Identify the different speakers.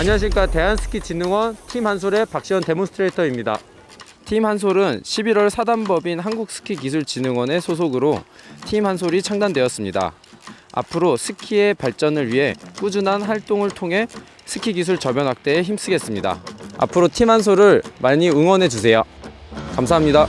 Speaker 1: 안녕하십니까 대한스키진흥원 팀 한솔의 박시원 데몬스트레이터입니다.
Speaker 2: 팀 한솔은 11월 사단법인 한국스키기술진흥원의 소속으로 팀 한솔이 창단되었습니다. 앞으로 스키의 발전을 위해 꾸준한 활동을 통해 스키 기술 저변 확대에 힘쓰겠습니다. 앞으로 팀 한솔을 많이 응원해 주세요. 감사합니다.